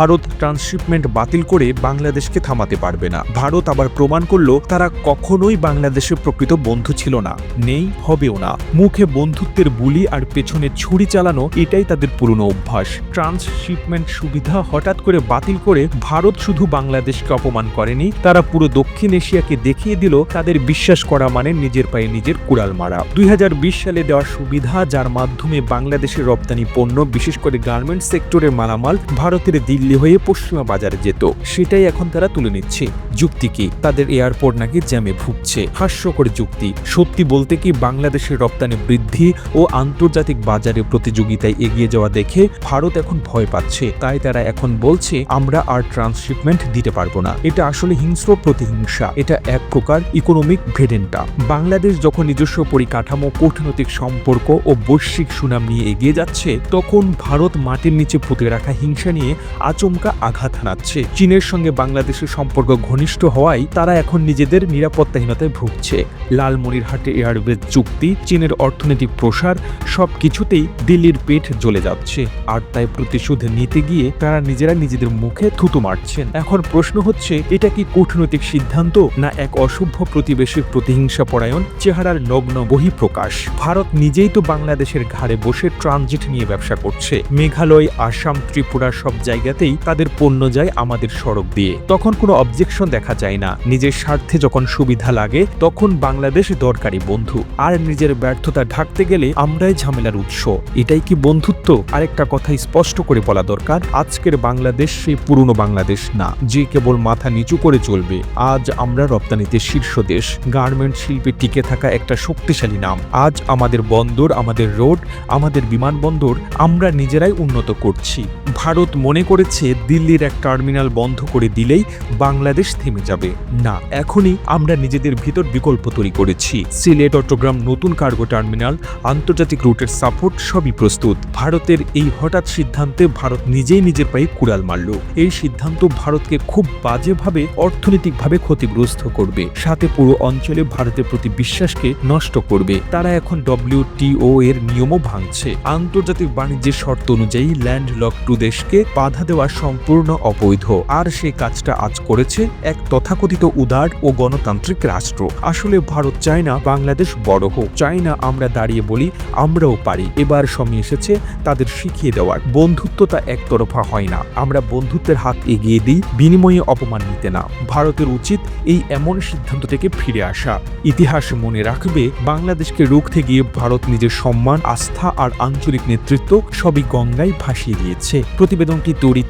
Bharat transshipment বাতিল করে বাংলাদেশকে থামাতে পারবে না। ভারত আবার প্রমাণ করল তারা কখনোই বাংলাদেশের প্রকৃত বন্ধু ছিল না। নেই, হবেও না। মুখে বন্ধুত্বের বুলি আর পেছনে ছুরি চালানো এটাই তাদের পুরনো অভ্যাস। ট্রান্সশিপমেন্ট সুবিধা হঠাৎ করে বাতিল করে ভারত শুধু বাংলাদেশকে অপমান করেনি, তারা পুরো দক্ষিণ এশিয়াকে দেখিয়ে দিল তাদের বিশ্বাস করা মানে নিজের পায়ে নিজের কুড়াল মারা। দুই হাজার বিশ সালে দেওয়া সুবিধা, যার মাধ্যমে বাংলাদেশের রপ্তানি পণ্য, বিশেষ করে গার্মেন্টস সেক্টরের মালামাল, ভারতের দিল্লি হয়ে পশ্চিমা বাজারে যেত। সেটাই এখন তারা তুলে নিচ্ছে। যুক্তি কি? তাদের এয়ারপোর্ট নাকি জ্যামে ভুগছে। হাস্যকর যুক্তি। সত্যি বলতে কি বাংলাদেশের রপ্তানি বৃদ্ধি ও আন্তর্জাতিক বাজারে প্রতিযোগিতায় এগিয়ে যাওয়া দেখে ভারত এখন ভয় পাচ্ছে। তাই তারা এখন বলছে, আমরা আর ট্রান্সশিপমেন্ট দিতে পারব না। এটা আসলে হিংস্র প্রতিহিংসা। এটা এক প্রকার ইকোনমিক ভেডেন্টা বাংলাদেশ যখন নিজস্ব পরিকাঠামো, কূটনৈতিক সম্পর্ক ও বৈশ্বিক সুনাম নিয়ে এগিয়ে যাচ্ছে, তখন ভারত মাটির নিচে পুঁতে রাখা হিংসা নিয়ে আচমকা আঘাত হানাচ্ছে। চীনের সঙ্গে বাংলাদেশের সম্পর্ক ঘনিষ্ঠ হওয়ায় তারা এখন নিজেদের নিরাপত্তাহীনতায় ভুগছে। লালমনিরহাটে এয়ারওয়েজ চুক্তি, চীনের অর্থনৈতিক প্রসার সব কিছুতেই দিল্লির পেট জ্বলে যাচ্ছে। আর তাই প্রতিশোধ নিতে গিয়ে তারা নিজেরা নিজেদের মুখে থুতু মারছেন। এখন প্রশ্ন হচ্ছে, এটা কি কূটনৈতিক সিদ্ধান্ত না এক অসভ্য প্রতিবেশীর প্রতিহিংসা পরায়ণ চেহারার নগ্ন বহিঃপ্রকাশ? ভারত নিজেই তো বাংলাদেশের ঘাড়ে বসে ট্রানজিট নিয়ে ব্যবসা করছে। মেঘালয়, আসাম, ত্রিপুরা সব জায়গাতেই তাদের পণ্য যায় আমাদের সড়ক দিয়ে। তখন কোনো অবজেকশন দেখা যায় না। নিজের স্বার্থে যখন সুবিধা লাগে, তখন বাংলাদেশ দরকারি বন্ধু। আর নিজের ব্যর্থতা ঢাকতে গেলে আমরাই ঝামেলার উৎস। এটাই কি বন্ধুত্ব? আরেকটা কথা স্পষ্ট করে বলা দরকার, আজকের বাংলাদেশ সেই পুরনো বাংলাদেশ না, যে কেবল মাথা নিচু করে চলবে। আজ আমরা রপ্তানিতে শীর্ষ দেশ। গার্মেন্ট শিল্পে টিকে থাকা একটা শক্তিশালী নাম। আজ আমাদের বন্দর, আমাদের রোড, আমাদের বিমানবন্দর, আমরা নিজেরাই উন্নত করছি। ভারত মনে করেছে দিল্লির এক টার্মিনাল বন্ধ করে দিলেই বাংলাদেশ থেমে যাবে। না, এখনই আমরা নিজেদের ভিতর বিকল্প তৈরি করেছি। সিলেট চট্টগ্রাম নতুন কার্গো টার্মিনাল, আন্তর্জাতিক রুটের সাপোর্ট সবই প্রস্তুত। ভারতের এই হঠাৎ সিদ্ধান্তে ভারত নিজেই নিজের পায়ে কুড়াল মারল। এই সিদ্ধান্ত ভারতকে খুব বাজেভাবে, অর্থনৈতিকভাবে ক্ষতিগ্রস্ত করবে। সাথে পুরো অঞ্চলে ভারতের প্রতি বিশ্বাসকে নষ্ট করবে। তারা এখন ডব্লিউটিও এর নিয়মও ভাঙছে। আন্তর্জাতিক বাণিজ্যের শর্ত অনুযায়ী ল্যান্ড লক টু দেশকে বাধা দেওয়া সম্পূর্ণ অবৈধ। আর সেই কাজটা আজ করেছে এক তথাকথিত উদার ও গণতান্ত্রিক রাষ্ট্র। আসলে ভারত চায় না বাংলাদেশ বড় হোক। চায় না আমরা দাঁড়িয়ে বলি, আমরাও পারি। এবার সময় এসেছে তাদের শিখিয়ে দেওয়ার। বন্ধুত্ব তা একতরফা হয় না। আমরা বন্ধুত্বের হাত এগিয়ে দিই, বিনিময়ে অপমান নিতে না। ভারতের উচিত এই এমন সিদ্ধান্ত থেকে ফিরে আসা। ইতিহাস মনে রাখবে, বাংলাদেশকে রুখতে গিয়ে ভারত নিজের সম্মান, আস্থা আর আঞ্চলিক নেতৃত্ব সবই গঙ্গায় ভাসিয়ে দিয়েছে। প্রতিবেদনটি তৈরিতে